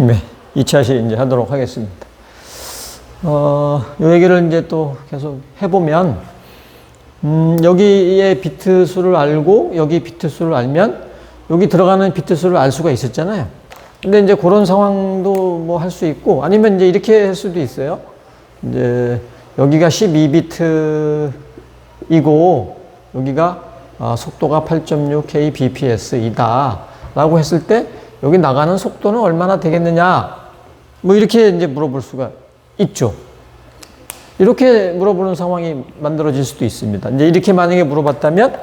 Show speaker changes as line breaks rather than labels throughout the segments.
네, 2차 시 이제 하도록 하겠습니다. 어, 요 얘기를 이제 또 계속 해보면, 음, 여기에 비트 수를 알고, 여기 비트 수를 알면, 여기 들어가는 비트 수를 알 수가 있었잖아요. 근데 이제 그런 상황도 뭐 할 수 있고, 아니면 이제 이렇게 할 수도 있어요. 이제 여기가 12비트이고, 여기가 아, 속도가 8.6 kbps이다. 라고 했을 때, 여기 나가는 속도는 얼마나 되겠느냐? 뭐 이렇게 이제 물어볼 수가 있죠. 이렇게 물어보는 상황이 만들어질 수도 있습니다. 이제 이렇게 만약에 물어봤다면,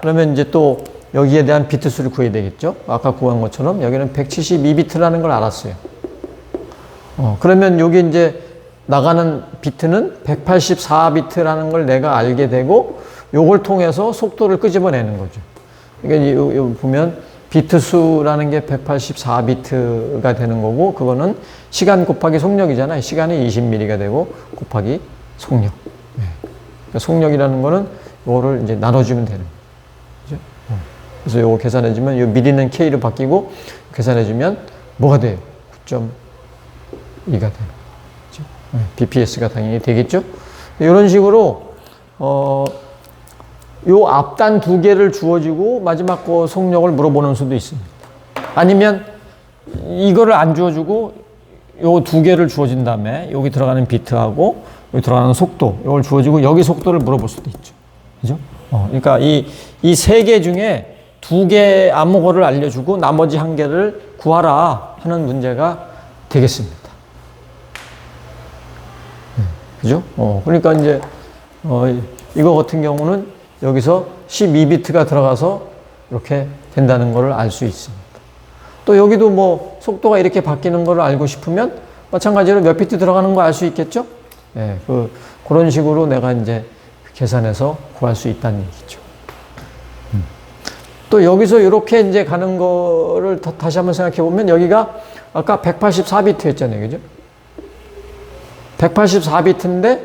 그러면 이제 또 여기에 대한 비트 수를 구해야 되겠죠. 아까 구한 것처럼 여기는 172비트라는 걸 알았어요. 어, 그러면 여기 이제 나가는 비트는 184비트라는 걸 내가 알게 되고, 요걸 통해서 속도를 끄집어내는 거죠. 그러니까 요, 요 보면 비트 수라는 게 184비트가 되는 거고, 그거는 시간 곱하기 속력이잖아요. 시간이 20mm가 되고, 곱하기 속력. 네. 그러니까 속력이라는 거는 요거를 이제 나눠주면 되는 거죠. 어. 그래서 요거 계산해주면, 요 미리는 K로 바뀌고, 계산해주면 뭐가 돼요? 9.2가 되는 거죠. 네. BPS가 당연히 되겠죠. 이런 식으로, 어, 요 앞단 두 개를 주어지고 마지막 거 속력을 물어보는 수도 있습니다. 아니면 이거를 안 주어주고 요 두 개를 주어진 다음에 여기 들어가는 비트하고 여기 들어가는 속도 이걸 주어지고 여기 속도를 물어볼 수도 있죠. 그죠? 어, 그러니까 이 이 세 개 중에 두 개 암호거를 알려주고 나머지 한 개를 구하라 하는 문제가 되겠습니다. 네, 그죠? 어, 그러니까 이제 어, 이거 같은 경우는 여기서 12비트가 들어가서 이렇게 된다는 것을 알 수 있습니다. 또 여기도 뭐 속도가 이렇게 바뀌는 것을 알고 싶으면 마찬가지로 몇 비트 들어가는 거 알 수 있겠죠? 예, 그, 그런 식으로 내가 이제 계산해서 구할 수 있다는 얘기죠. 음. 또 여기서 이렇게 이제 가는 거를 다, 다시 한번 생각해 보면 여기가 아까 184비트 였잖아요. 그죠? 184비트인데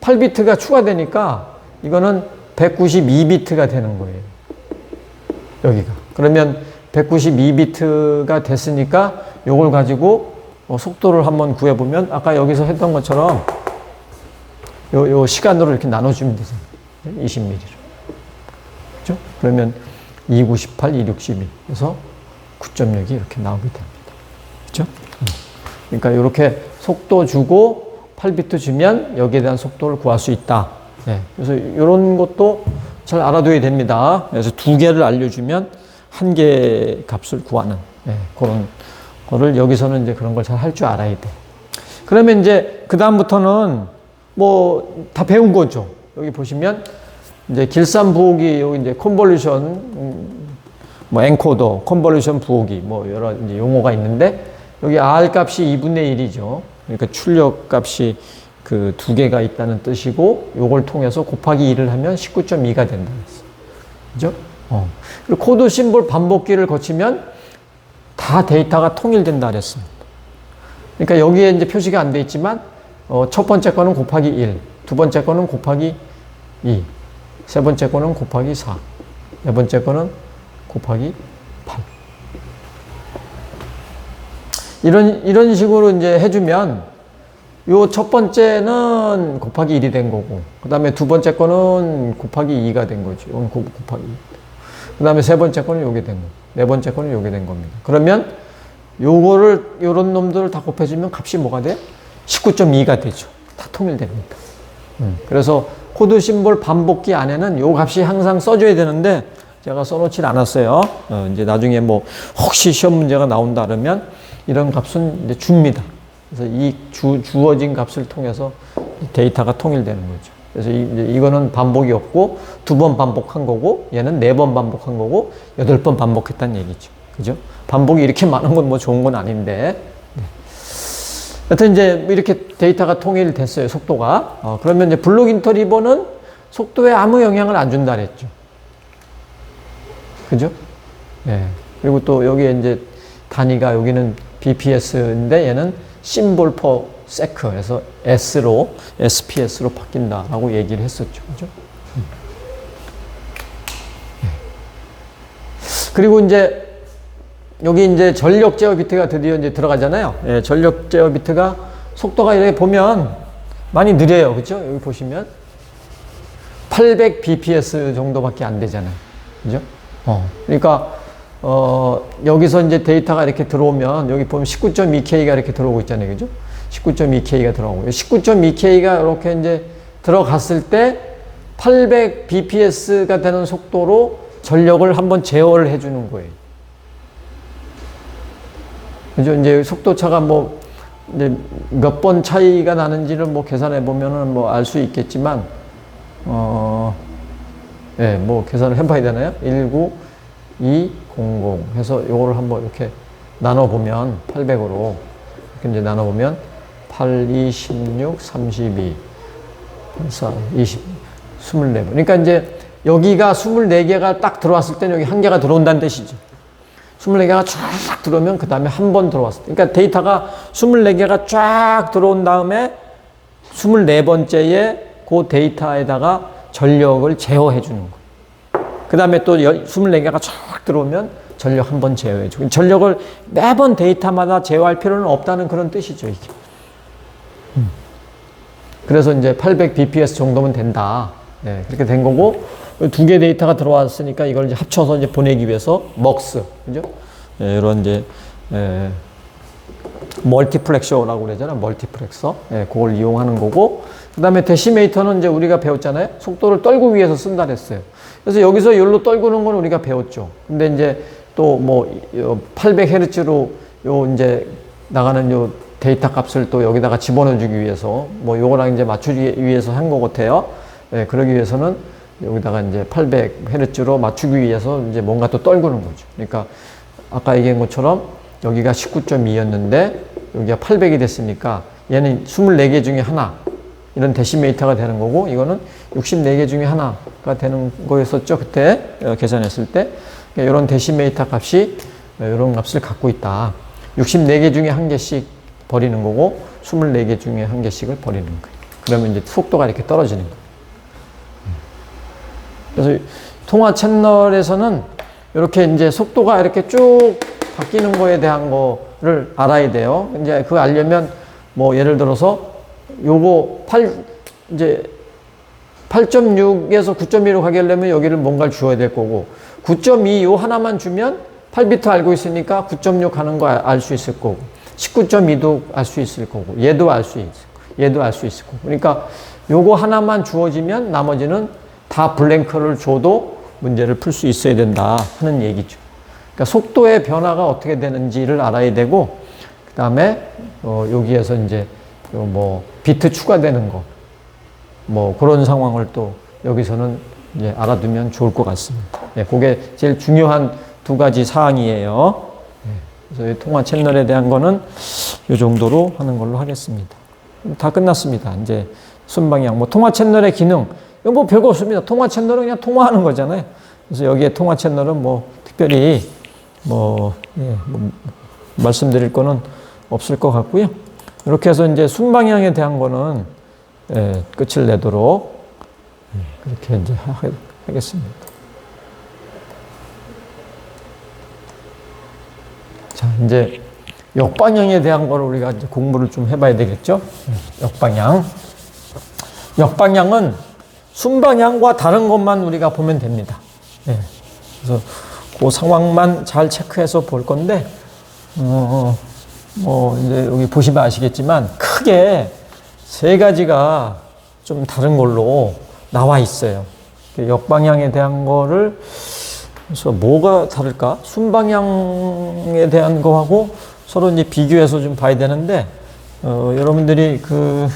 8비트가 추가되니까 이거는 192비트가 되는 거예요. 여기가. 그러면 192비트가 됐으니까 이걸 가지고 어, 속도를 한번 구해보면 아까 여기서 했던 것처럼 요, 요 시간으로 이렇게 나눠주면 되잖아요. 20mm로. 그죠? 그러면 298, 262. 그래서 9.6이 이렇게 나오게 됩니다. 그죠? 그러니까 이렇게 속도 주고 8비트 주면 여기에 대한 속도를 구할 수 있다. 네, 그래서 이런 것도 잘 알아둬야 됩니다. 그래서 두 개를 알려주면 한 개 값을 구하는 네, 그런 거를 여기서는 이제 그런 걸 잘 할 줄 알아야 돼. 그러면 이제 그 다음부터는 뭐 다 배운 거죠. 여기 보시면 이제 길산 부호기 여기 이제 컨볼루션 음, 뭐 엔코더, 컨볼루션 부호기 뭐 여러 이제 용어가 있는데 여기 R 값이 2분의 1이죠. 그러니까 출력 값이 그 두 개가 있다는 뜻이고 요걸 통해서 곱하기 2를 하면 19.2가 된다 그랬어. 그죠? 어. 그리고 코드 심볼 반복기를 거치면 다 데이터가 통일된다 그랬습니다. 그러니까 여기에 이제 표시가 안 돼 있지만 어, 첫 번째 거는 곱하기 1, 두 번째 거는 곱하기 2, 세 번째 거는 곱하기 4, 네 번째 거는 곱하기 8. 이런 이런 식으로 이제 해주면 요 첫 번째는 곱하기 1이 된 거고, 그 다음에 두 번째 거는 곱하기 2가 된. 이건 곱하기 2. 그 다음에 세 번째 거는 요게 된 거. 네 번째 거는 요게 된 겁니다. 그러면 요거를, 요런 놈들을 다 곱해주면 값이 뭐가 돼? 19.2가 되죠. 다 통일됩니다. 음, 그래서 코드 심볼 반복기 안에는 요 값이 항상 써줘야 되는데 제가 써놓질 않았어요. 어, 이제 나중에 뭐 혹시 시험 문제가 나온다 그러면 이런 값은 이제 줍니다. 그래서 이 주, 주어진 값을 통해서 데이터가 통일되는 거죠. 그래서 이, 이거는 반복이 없고 두 번 반복한 거고 얘는 네 번 반복한 거고 여덟 번 반복했다는 얘기죠. 그죠? 반복이 이렇게 많은 건 뭐 좋은 건 아닌데. 네. 여튼 이제 이렇게 데이터가 통일됐어요. 속도가. 어, 그러면 이제 블록 인터리버는 속도에 아무 영향을 안 준다 그랬죠. 그죠? 예. 그리고 또 여기에 이제 단위가 여기는 BPS인데 얘는 심볼 퍼 세크 해서 S로 SPS로 바뀐다라고 얘기를 했었죠. 그죠? 음. 예. 그리고 이제 여기 이제 전력 제어 비트가 드디어 이제 들어가잖아요. 예, 전력 제어 비트가 속도가 이렇게 보면 많이 느려요. 그죠? 여기 보시면 800 bps 정도밖에 안 되잖아요. 그죠? 어. 그러니까 어, 여기서 이제 데이터가 이렇게 들어오면 여기 보면 19.2K가 이렇게 들어오고 있잖아요. 그죠? 19.2K가 들어오고 19.2K가 이렇게 이제 들어갔을 때 800 bps가 되는 속도로 전력을 한번 제어를 해 주는 거예요. 그죠? 이제 속도 차가 뭐 이제 몇 번 차이가 나는지를 뭐 계산해 보면은 뭐 알 수 있겠지만 어, 예, 뭐 계산을 해 봐야 되나요? 19, 2, 00 해서 요거를 한번 이렇게 나눠보면 800으로 이렇게 이제 나눠보면 8, 2, 16, 32, 4, 20, 24번. 그러니까 이제 여기가 24개가 딱 들어왔을 때는 여기 한 개가 들어온다는 뜻이죠. 24개가 쫙 들어오면 그 다음에 한 번 들어왔을 때. 그러니까 데이터가 24개가 쫙 들어온 다음에 24번째에 그 데이터에다가 전력을 제어해 주는 거예요. 그 다음에 또 24개가 쫙 들어오면 전력 한 번 제어해 주고. 전력을 매번 데이터마다 제어할 필요는 없다는 그런 뜻이죠, 이게. 음. 그래서 이제 800 bps 정도면 된다. 네, 그렇게 된 거고, 두 개 데이터가 들어왔으니까 이걸 이제 합쳐서 이제 보내기 위해서 먹스, 그죠? 예, 이런 이제, 예, 멀티플렉셔라고 그러잖아요. 멀티플렉서. 예, 그걸 이용하는 거고. 그 다음에 데시메이터는 이제 우리가 배웠잖아요. 속도를 떨고 위해서 쓴다 그랬어요. 그래서 여기서 열로 떨구는 건 우리가 배웠죠. 근데 이제 또 뭐 800Hz로 요 이제 나가는 요 데이터 값을 또 여기다가 집어넣어 주기 위해서 뭐 요거랑 이제 맞추기 위해서 한 것 같아요. 예, 그러기 위해서는 여기다가 이제 800Hz로 맞추기 위해서 이제 뭔가 또 떨구는 거죠. 그러니까 아까 얘기한 것처럼 여기가 19.2였는데 여기가 800이 됐으니까 얘는 24개 중에 하나 이런 데시메이터가 되는 거고 이거는 64개 중에 하나가 되는 거였었죠 그때. 어, 계산했을 때. 그러니까 이런 데시메이터 값이 이런 값을 갖고 있다. 64개 중에 한 개씩 버리는 거고 24개 중에 한 개씩을 버리는 거예요. 그러면 이제 속도가 이렇게 떨어지는 거예요. 그래서 통화 채널에서는 이렇게 이제 속도가 이렇게 쭉 바뀌는 거에 대한 거를 알아야 돼요. 이제 그거 알려면 뭐 예를 들어서 요거 8 이제 8.6에서 9.2로 가게 하려면 여기를 뭔가를 주어야 될 거고 9.2 요 하나만 주면 8비트 알고 있으니까 9.6 하는 거 알 수 있을 거고 19.2도 알 수 있을 거고 얘도 알 수 있을 거고 얘도 알 수 있을 거고 그러니까 요거 하나만 주어지면 나머지는 다 블랭크를 줘도 문제를 풀 수 있어야 된다 하는 얘기죠. 그러니까 속도의 변화가 어떻게 되는지를 알아야 되고 그 다음에 어, 여기에서 이제 뭐 비트 추가되는 거 뭐 그런 상황을 또 여기서는 이제 알아두면 좋을 것 같습니다. 예, 그게 제일 중요한 두 가지 사항이에요. 예, 그래서 이 통화 채널에 대한 거는 이 정도로 하는 걸로 하겠습니다. 다 끝났습니다. 이제 순방향 뭐 통화 채널의 기능 이거 뭐 별거 없습니다. 통화 채널은 그냥 통화하는 거잖아요. 그래서 여기에 통화 채널은 뭐 특별히 뭐, 예, 뭐 말씀드릴 거는 없을 것 같고요. 이렇게 해서 이제 순방향에 대한 거는 예, 끝을 내도록 예, 그렇게 이제 하, 하겠습니다. 자, 이제 역방향에 대한 거를 우리가 이제 공부를 좀 해봐야 되겠죠? 예, 역방향. 역방향은 순방향과 다른 것만 우리가 보면 됩니다. 예, 그래서 그 상황만 잘 체크해서 볼 건데, 어, 뭐, 이제 여기 보시면 아시겠지만, 크게 세 가지가 좀 다른 걸로 나와 있어요. 역방향에 대한 거를, 그래서 뭐가 다를까? 순방향에 대한 거하고 서로 이제 비교해서 좀 봐야 되는데, 어, 여러분들이 그,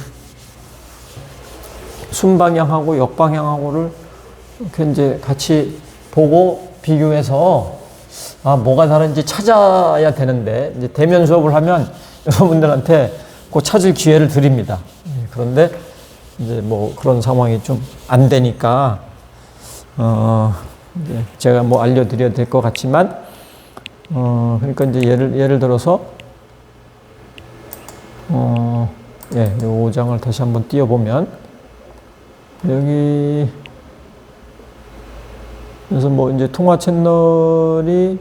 순방향하고 역방향하고를 이렇게 이제 같이 보고 비교해서 아 뭐가 다른지 찾아야 되는데 이제 대면 수업을 하면 여러분들한테 그 찾을 기회를 드립니다. 예, 그런데 이제 뭐 그런 상황이 좀 안 되니까 어 이제 제가 뭐 알려드려야 될 것 같지만 어 그러니까 이제 예를 예를 들어서 어 예, 이 5장을 다시 한번 띄워 보면 여기 그래서 뭐 이제 통화 채널이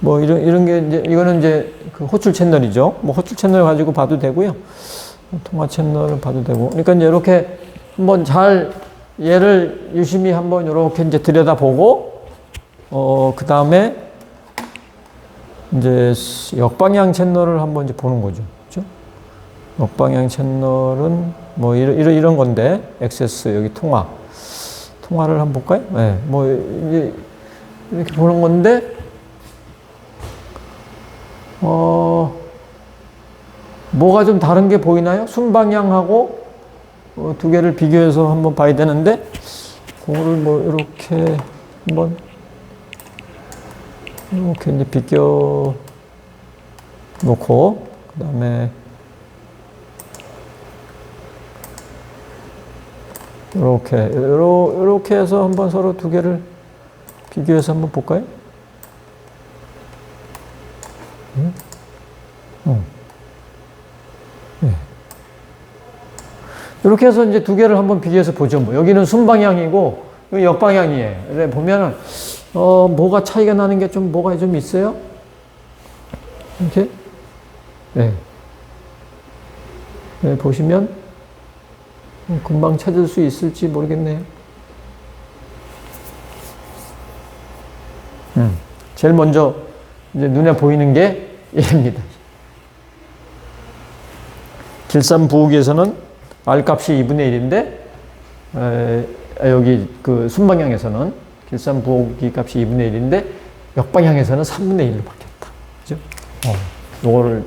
뭐 이런 이런 게 이제 이거는 이제 그 호출 채널이죠. 뭐 호출 채널 가지고 봐도 되고요. 통화 채널을 봐도 되고. 그러니까 이제 이렇게 한번 잘 얘를 유심히 한번 이렇게 이제 들여다보고 어 그다음에 이제 역방향 채널을 한번 이제 보는 거죠. 그렇죠? 역방향 채널은 뭐 이런 이런 이런 건데 액세스 여기 통화 통화를 한번 볼까요? 네, 뭐 이제 이렇게 보는 건데 어 뭐가 좀 다른 게 보이나요? 순방향하고 어, 두 개를 비교해서 한번 봐야 되는데 그거를 뭐 이렇게 한번 이렇게 이제 비껴 놓고 그 다음에 이렇게 이렇게 해서 한번 서로 두 개를 비교해서 한번 볼까요? 음? 어. 네. 이렇게 해서 이제 두 개를 한번 비교해서 보죠. 뭐 여기는 순방향이고 여기 역방향이에요. 그래 보면은 어 뭐가 차이가 나는 게 좀 뭐가 좀 있어요? 이렇게 네. 네 보시면 음, 금방 찾을 수 있을지 모르겠네요. 음, 제일 먼저 이제 눈에 보이는 게 얘입니다. 길산 부호기에서는 R 값이 2분의 1인데 에, 여기 그 순방향에서는 길산 부호기 값이 2분의 1인데 역방향에서는 3분의 1로 바뀌었다. 그죠? 어, 요거를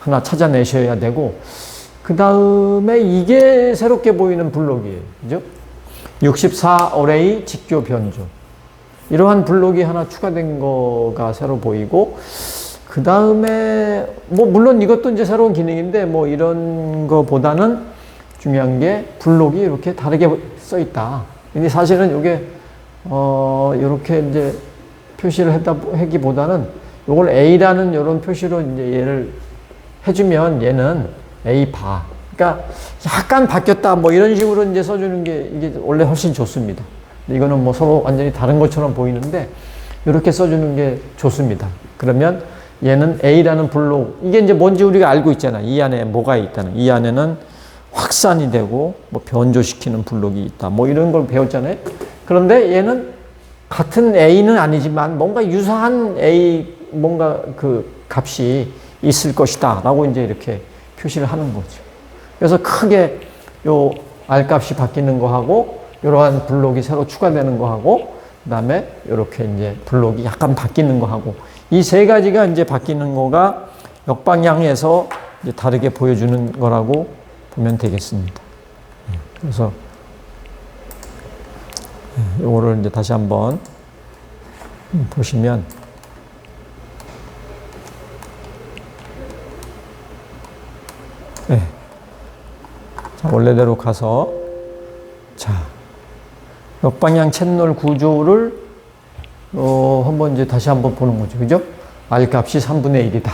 하나 찾아내셔야 되고 그 다음에 이게 새롭게 보이는 블록이에요. 그죠? 64 어레이 직교 변조. 이러한 블록이 하나 추가된 거가 새로 보이고, 그 다음에, 뭐, 물론 이것도 이제 새로운 기능인데, 뭐, 이런 거보다는 중요한 게 블록이 이렇게 다르게 써 있다. 근데 사실은 이게, 어, 이렇게 이제 표시를 했다, 하기보다는 이걸 A라는 이런 표시로 이제 얘를 해주면 얘는 A 바. 그러니까 약간 바뀌었다 뭐 이런 식으로 이제 써주는 게 이게 원래 훨씬 좋습니다. 이거는 뭐 서로 완전히 다른 것처럼 보이는데 이렇게 써주는 게 좋습니다. 그러면 얘는 A라는 블록 이게 이제 뭔지 우리가 알고 있잖아. 이 안에 뭐가 있다는. 이 안에는 확산이 되고 뭐 변조시키는 블록이 있다. 뭐 이런 걸 배웠잖아요. 그런데 얘는 같은 A는 아니지만 뭔가 유사한 A 뭔가 그 값이 있을 것이다. 라고 이제 이렇게 표시를 하는 거죠. 그래서 크게 요 R 값이 바뀌는 거하고 이러한 블록이 새로 추가되는 거하고 그다음에 이렇게 이제 블록이 약간 바뀌는 거하고 이 세 가지가 이제 바뀌는 거가 역방향에서 이제 다르게 보여주는 거라고 보면 되겠습니다. 예, 그래서 예, 요거를 이제 다시 한번 보시면 네. 자, 원래대로 가서 자 역방향 채널 구조를 어, 한번 이제 다시 한번 보는 거죠. 그죠? R 값이 3분의 1이다.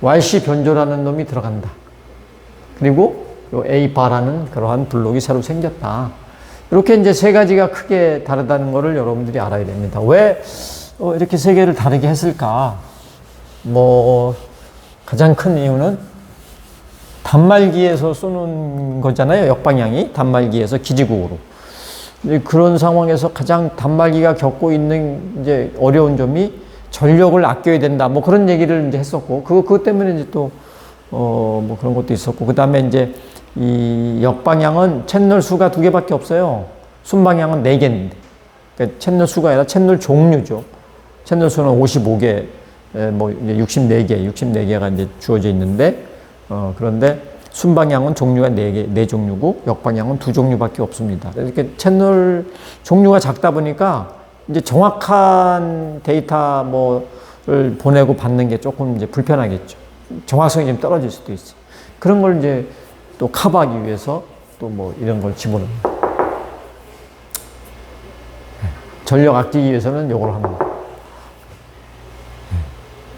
YC 변조라는 놈이 들어간다. 그리고 요 A 바라는 그러한 블록이 새로 생겼다. 이렇게 이제 세 가지가 크게 다르다는 것을 여러분들이 알아야 됩니다. 왜 어, 이렇게 세 개를 다르게 했을까? 뭐 가장 큰 이유는 단말기에서 쏘는 거잖아요. 역방향이 단말기에서 기지국으로. 그런 상황에서 가장 단말기가 겪고 있는 이제 어려운 점이 전력을 아껴야 된다. 뭐 그런 얘기를 이제 했었고, 그거 그것 때문에 이제 또 어 뭐 그런 것도 있었고, 그 다음에 이제 이 역방향은 채널 수가 두 개밖에 없어요. 순방향은 네 개인데, 그러니까 채널 수가 아니라 채널 종류죠. 채널 수는 55개, 에, 뭐 이제 64개, 64개가 이제 주어져 있는데, 어 그런데 순방향은 종류가 네 개, 네 종류고 역방향은 두 종류밖에 없습니다. 이렇게 채널 종류가 작다 보니까 이제 정확한 데이터 뭐를 보내고 받는 게 조금 이제 불편하겠죠. 정확성이 좀 떨어질 수도 있어요. 그런 걸 이제 또 커버하기 위해서 또 뭐 이런 걸 집어넣습니다. 전력 아끼기 위해서는 요걸 합니다.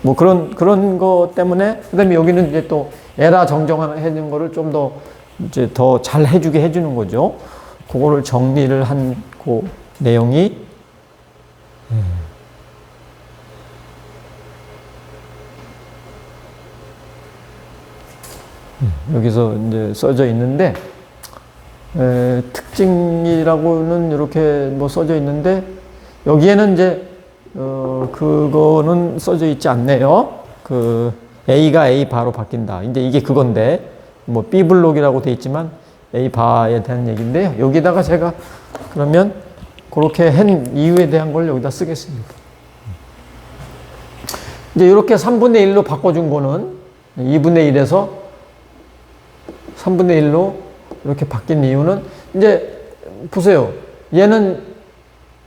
뭐 그런 그런 거 때문에 그 다음에 여기는 이제 또 에라 정정해는 거를 좀 더 이제 더 잘 해주게 해주는 거죠. 그거를 정리를 한 그 내용이 여기서 이제 써져 있는데 에, 특징이라고는 이렇게 뭐 써져 있는데 여기에는 이제 어, 그거는 써져 있지 않네요. 그 A가 A 바로 바뀐다. 이제 이게 그건데 뭐 B 블록이라고 돼 있지만 A 바에 대한 얘기인데요. 여기다가 제가 그러면 그렇게 한 이유에 대한 걸 여기다 쓰겠습니다. 이제 이렇게 3분의 1로 바꿔준 거는 2분의 1에서 3분의 1로 이렇게 바뀐 이유는 이제 보세요. 얘는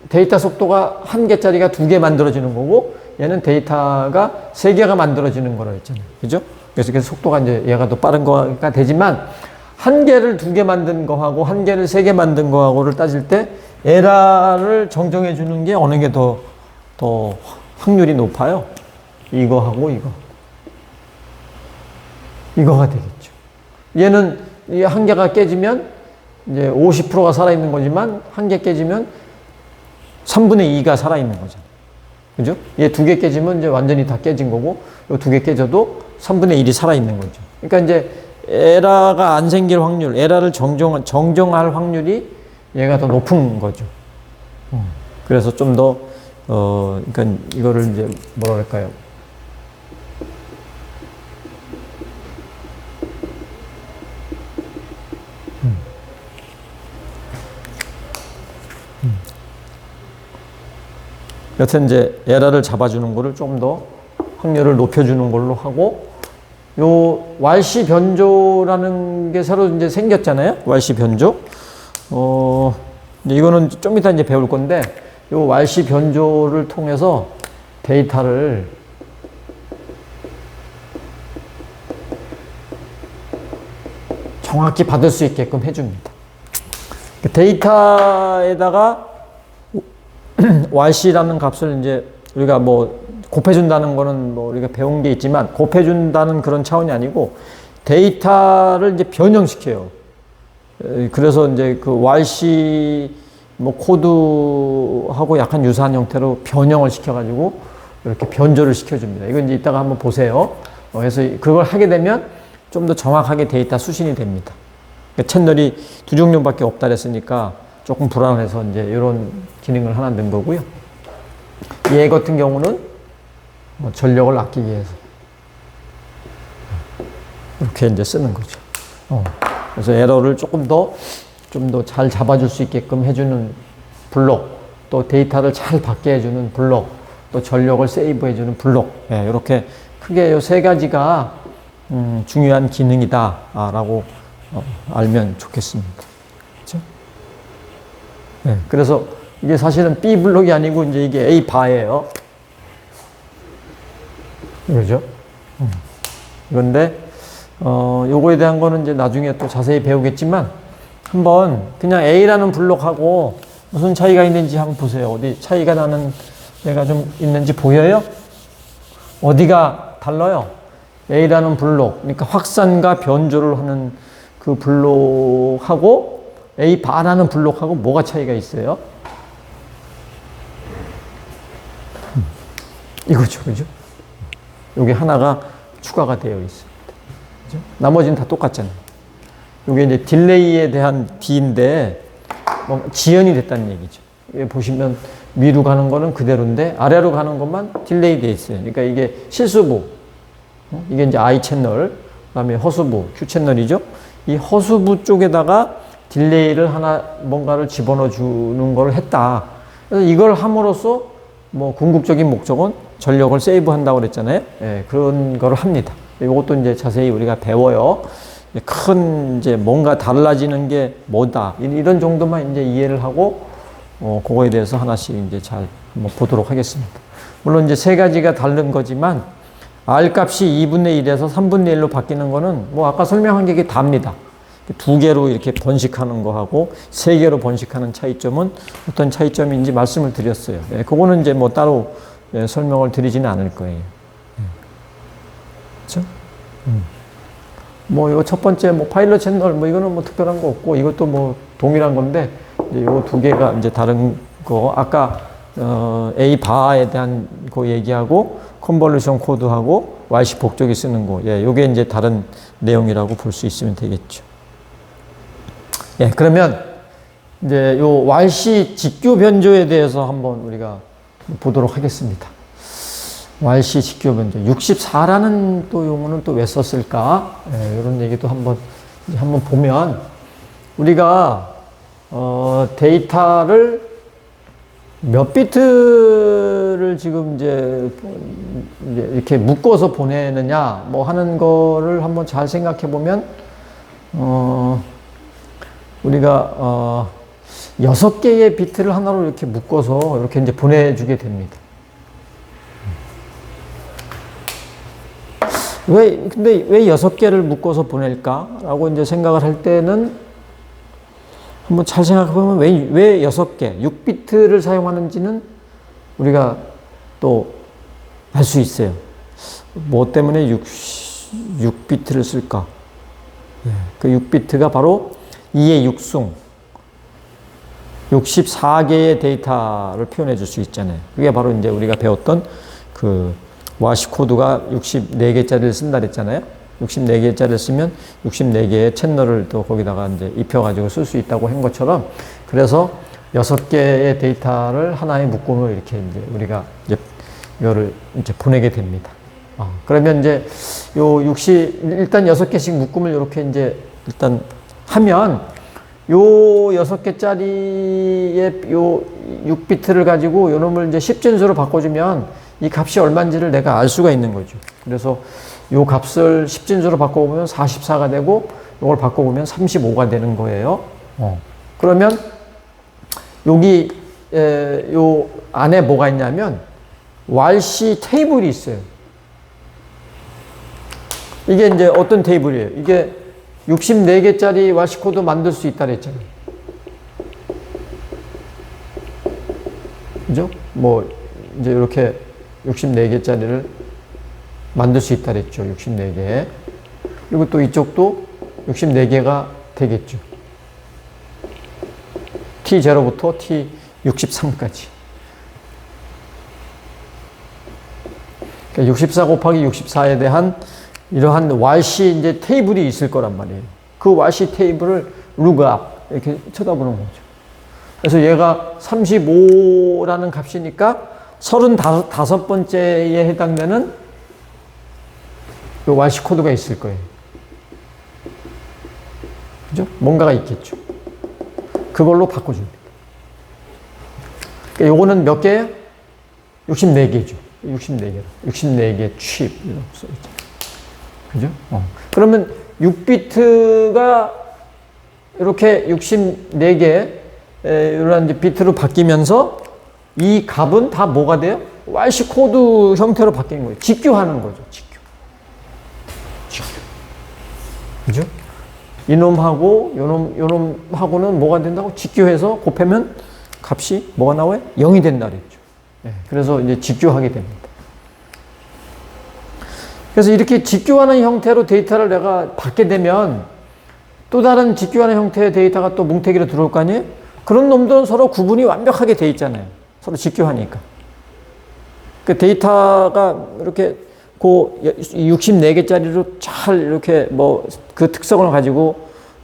데이터 속도가 한 개짜리가 두 개 만들어지는 거고 얘는 데이터가 세 개가 만들어지는 거라 했잖아요. 그죠? 그래서 그 속도가 이제 얘가 더 빠른 거가 되지만 한 개를 두 개 만든 거하고 한 개를 세 개 만든 거하고를 따질 때 에라를 정정해 주는 게 어느 게 더 더 확률이 높아요. 이거하고 이거. 이거가 되겠죠. 얘는 이 한 개가 깨지면 이제 50%가 살아있는 거지만 한 개 깨지면 3분의 2가 살아있는 거잖아요. 그죠? 얘 두 개 깨지면 이제 완전히 다 깨진 거고, 요두개 깨져도 3분의 1이 살아있는 거죠. 그러니까 이제 에라가 안 생길 확률, 에라를 정정, 정정할 확률이 얘가 더 높은 거죠. 어, 그래서 좀 더, 어, 그러니까 이거를 이제 뭐라 그럴까요? 여튼 이제 에라를 잡아주는 거를 좀 더 확률을 높여주는 걸로 하고 요 왈시 변조라는 게 새로 이제 생겼잖아요. 왈시 변조. 어, 이거는 좀 이따 이제 배울 건데 요 왈시 변조를 통해서 데이터를 정확히 받을 수 있게끔 해줍니다. 데이터에다가 YC라는 값을 이제 우리가 뭐 곱해준다는 거는 뭐 우리가 배운 게 있지만 곱해준다는 그런 차원이 아니고 데이터를 이제 변형시켜요. 에, 그래서 이제 그 YC 뭐 코드하고 약간 유사한 형태로 변형을 시켜가지고 이렇게 변조를 시켜줍니다. 이건 이제 이따가 한번 보세요. 어, 그래서 그걸 하게 되면 좀 더 정확하게 데이터 수신이 됩니다. 그러니까 채널이 두 종류밖에 없다 그랬으니까 조금 불안해서 이제 이런 기능을 하나 넣은 거고요. 얘 같은 경우는 뭐 전력을 아끼기 위해서 이렇게 이제 쓰는 거죠. 어. 그래서 에러를 조금 더 좀 더 잘 잡아줄 수 있게끔 해주는 블록, 또 데이터를 잘 받게 해주는 블록, 또 전력을 세이브 해주는 블록, 예, 이렇게 크게 이 세 가지가 음, 중요한 기능이다라고 어, 알면 좋겠습니다. 네, 그래서 이게 사실은 B 블록이 아니고 이제 이게 A 바예요. 그러죠? 음. 그런데 어, 요거에 대한 거는 이제 나중에 또 자세히 배우겠지만 한번 그냥 A라는 블록하고 무슨 차이가 있는지 한번 보세요. 어디 차이가 나는 데가 좀 있는지 보여요? 어디가 달라요? A라는 블록, 그러니까 확산과 변조를 하는 그 블록하고 A 바라는 블록하고 뭐가 차이가 있어요? 음, 이거죠, 그죠? 여기 하나가 추가가 되어 있습니다. 그죠? 나머지는 다 똑같잖아요. 이게 이제 딜레이에 대한 D인데, 뭐 지연이 됐다는 얘기죠. 보시면 위로 가는 거는 그대로인데, 아래로 가는 것만 딜레이 돼 있어요. 그러니까 이게 실수부, 어? 이게 이제 I 채널, 그 다음에 허수부, Q 채널이죠. 이 허수부 쪽에다가 딜레이를 하나 뭔가를 집어넣어 주는 걸 했다. 그래서 이걸 함으로써 뭐 궁극적인 목적은 전력을 세이브 한다고 그랬잖아요. 예, 그런 거를 합니다. 이것도 이제 자세히 우리가 배워요. 큰 이제 뭔가 달라지는 게 뭐다. 이런 정도만 이제 이해를 하고 어, 그거에 대해서 하나씩 이제 잘 한번 보도록 하겠습니다. 물론 이제 세 가지가 다른 거지만 R 값이 2분의 1에서 3분의 1로 바뀌는 거는 뭐 아까 설명한 게 이게 답니다. 두 개로 이렇게 번식하는 거하고 세 개로 번식하는 차이점은 어떤 차이점인지 말씀을 드렸어요. 예, 그거는 이제 뭐 따로 예, 설명을 드리지는 않을 거예요. 예. 그렇죠? 음. 뭐 이거 첫 번째 뭐 파일럿 채널 뭐 이거는 뭐 특별한 거 없고 이것도 뭐 동일한 건데 이제 요두 개가 이제 다른 거 아까 어, A 바에 대한 거 얘기하고 컨볼루션 코드하고 YC 복적이 쓰는 거. 예, 요게 이제 다른 내용이라고 볼 수 있으면 되겠죠. 예, 그러면 이제 요 YC 직교 변조에 대해서 한번 우리가 보도록 하겠습니다. YC 직교 변조. 64라는 또 용어는 또 왜 썼을까? 예, 이런 얘기도 한번 한번 보면 우리가 어, 데이터를 몇 비트를 지금 이제 이렇게 묶어서 보내느냐 뭐 하는 거를 한번 잘 생각해 보면 어, 우리가 어, 여섯 개의 비트를 하나로 이렇게 묶어서 이렇게 이제 보내주게 됩니다. 왜 근데 왜 여섯 개를 묶어서 보낼까라고 이제 생각을 할 때는 한번 잘 생각해 보면 왜, 왜 여섯 개, 6비트를 사용하는지는 우리가 또 알 수 있어요. 뭐 때문에 6, 6비트를 쓸까? 예, 그 6비트가 바로 2의 6숭, 64개의 데이터를 표현해 줄 수 있잖아요. 그게 바로 이제 우리가 배웠던 그 와시 코드가 64개짜리를 쓴다 그랬잖아요. 64개짜리를 쓰면 64개의 채널을 또 거기다가 이제 입혀가지고 쓸 수 있다고 한 것처럼 그래서 6개의 데이터를 하나의 묶음으로 이렇게 이제 우리가 이제 이거를 이제 보내게 됩니다. 어, 그러면 이제 요 60, 일단 6개씩 묶음을 이렇게 이제 일단 하면 요 6개짜리의 요 6비트를 가지고 요 놈을 이제 10진수로 바꿔주면 이 값이 얼마인지를 내가 알 수가 있는 거죠. 그래서 요 값을 10진수로 바꿔보면 44가 되고 요걸 바꿔보면 35가 되는 거예요. 어. 그러면 여기 에, 요 안에 뭐가 있냐면 YC 테이블이 있어요. 이게 이제 어떤 테이블이에요? 이게 64개짜리 YC 코드 만들 수 있다 그랬잖아요. 그죠? 뭐 이제 이렇게 64개짜리를 만들 수 있다 그랬죠. 64개. 그리고 또 이쪽도 64개가 되겠죠. T0부터 T63까지. 그러니까 64 곱하기 64에 대한 이러한 YC 이제 테이블이 있을 거란 말이에요. 그 YC 테이블을 룩업 이렇게 쳐다보는 거죠. 그래서 얘가 35라는 값이니까 35번째에 해당되는 요 YC 코드가 있을 거예요. 그죠? 뭔가가 있겠죠. 그걸로 바꿔줍니다. 그러니까 요거는 몇 개예요? 64개죠. 64개. 64개 칩. 이라고 써있죠. 그죠? 어. 그러면 6비트가 이렇게 64개, 이런 비트로 바뀌면서 이 값은 다 뭐가 돼요? YC 코드 형태로 바뀐 거예요. 직교하는 거죠. 직교. 직교. 그죠? 이놈하고 요놈, 요놈하고는 뭐가 된다고? 직교해서 곱하면 값이 뭐가 나와요? 0이 된다 그랬죠. 네, 그래서 이제 직교하게 됩니다. 그래서 이렇게 직교하는 형태로 데이터를 내가 받게 되면 또 다른 직교하는 형태의 데이터가 또 뭉태기로 들어올 거 아니에요? 그런 놈들은 서로 구분이 완벽하게 돼 있잖아요. 서로 직교하니까. 그 데이터가 이렇게 그 64개짜리로 잘 이렇게 뭐 그 특성을 가지고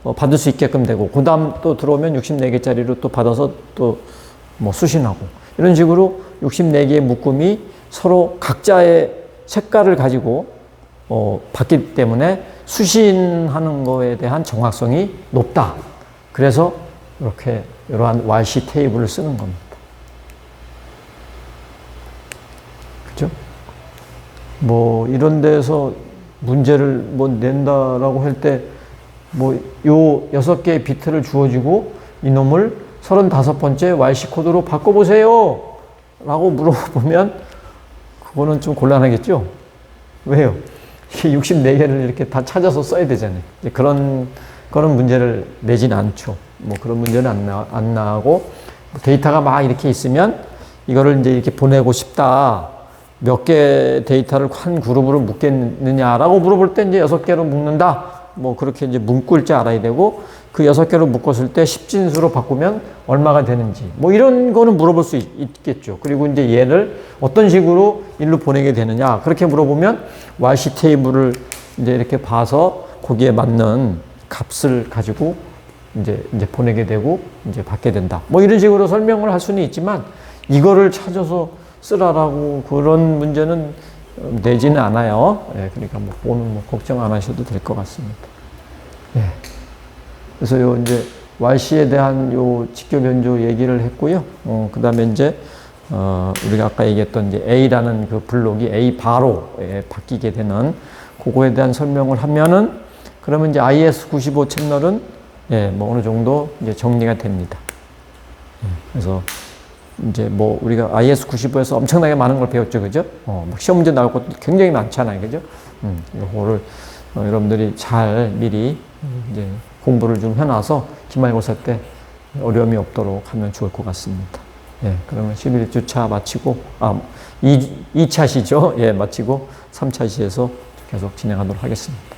어 받을 수 있게끔 되고, 그 다음 또 들어오면 64개짜리로 또 받아서 또 뭐 수신하고, 이런 식으로 64개의 묶음이 서로 각자의 색깔을 가지고 어 받기 때문에 수신하는 거에 대한 정확성이 높다. 그래서 이렇게 이러한 YC 테이블을 쓰는 겁니다. 그죠? 뭐 이런 데서 문제를 뭐 낸다라고 할 때 뭐 요 여섯 개의 비트를 주어지고 이놈을 35번째 YC 코드로 바꿔보세요. 라고 물어보면 그거는 좀 곤란하겠죠? 왜요? 이게 64개를 이렇게 다 찾아서 써야 되잖아요. 그런, 그런 문제를 내진 않죠. 뭐 그런 문제는 안, 나, 안 나고 데이터가 막 이렇게 있으면 이거를 이제 이렇게 보내고 싶다. 몇 개 데이터를 한 그룹으로 묶겠느냐라고 물어볼 때 이제 여섯 개로 묶는다. 뭐 그렇게 이제 문구일 줄 알아야 되고 그그 여섯 개로 묶었을 때 10진수로 바꾸면 얼마가 되는지 뭐 이런 거는 물어볼 수 있, 있겠죠. 그리고 이제 얘를 어떤 식으로 일로 보내게 되느냐 그렇게 물어보면 YC 테이블을 이제 이렇게 봐서 거기에 맞는 값을 가지고 이제 이제 보내게 되고 이제 받게 된다. 뭐 이런 식으로 설명을 할 수는 있지만 이거를 찾아서 쓰라라고 그런 문제는 어, 내지는 않아요. 예, 그러니까 뭐 보는 뭐 걱정 안 하셔도 될 것 같습니다. 예. 그래서 요 이제 YC에 대한 요 직교 변조 얘기를 했고요. 어, 그 다음에 이제 어, 우리가 아까 얘기했던 이제 A라는 그 블록이 A 바로 예, 바뀌게 되는 그거에 대한 설명을 하면은 그러면 이제 IS95 채널은 예, 뭐 어느 정도 이제 정리가 됩니다. 예, 그래서 이제 뭐 우리가 IS95에서 엄청나게 많은 걸 배웠죠, 그죠? 어, 막 시험 문제 나올 것도 굉장히 많잖아요, 그죠? 음, 요거를 어, 여러분들이 잘 미리 이제 공부를 좀 해놔서 기말고사 때 어려움이 없도록 하면 좋을 것 같습니다. 예, 그러면 11주차 마치고, 아, 2, 2차 시죠? 예, 마치고 3차 시에서 계속 진행하도록 하겠습니다.